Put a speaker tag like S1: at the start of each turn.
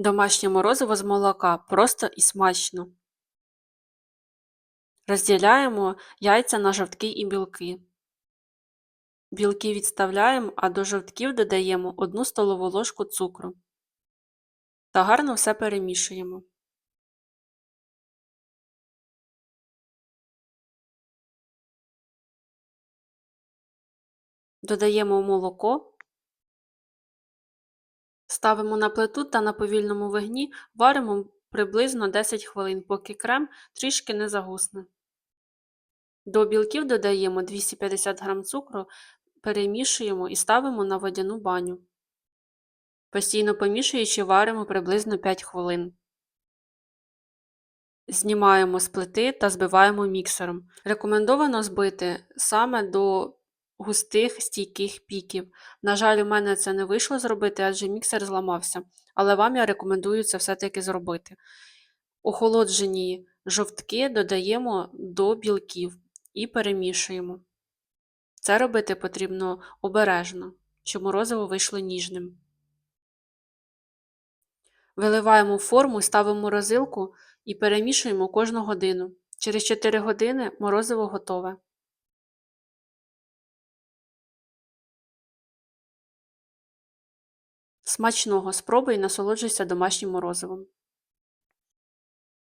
S1: Домашнє морозиво з молока просто і смачно. Розділяємо яйця на жовтки і білки. Білки відставляємо, а до жовтків додаємо 1 столову ложку цукру та гарно все перемішуємо. Додаємо молоко, ставимо на плиту та на повільному вогні варимо приблизно 10 хвилин, поки крем трішки не загусне. До білків додаємо 250 г цукру, перемішуємо і ставимо на водяну баню. Постійно помішуючи, варимо приблизно 5 хвилин. Знімаємо з плити та збиваємо міксером. Рекомендовано збити саме до густих стійких піків. На жаль, у мене це не вийшло зробити, адже міксер зламався, але вам я рекомендую це все-таки зробити. Охолоджені жовтки додаємо до білків і перемішуємо. Це робити потрібно обережно, щоб морозиво вийшло ніжним. Виливаємо форму, ставимо морозилку і перемішуємо кожну годину. Через 4 години морозиво готове. Смачного спробуй і насолоджуйся домашнім морозивом.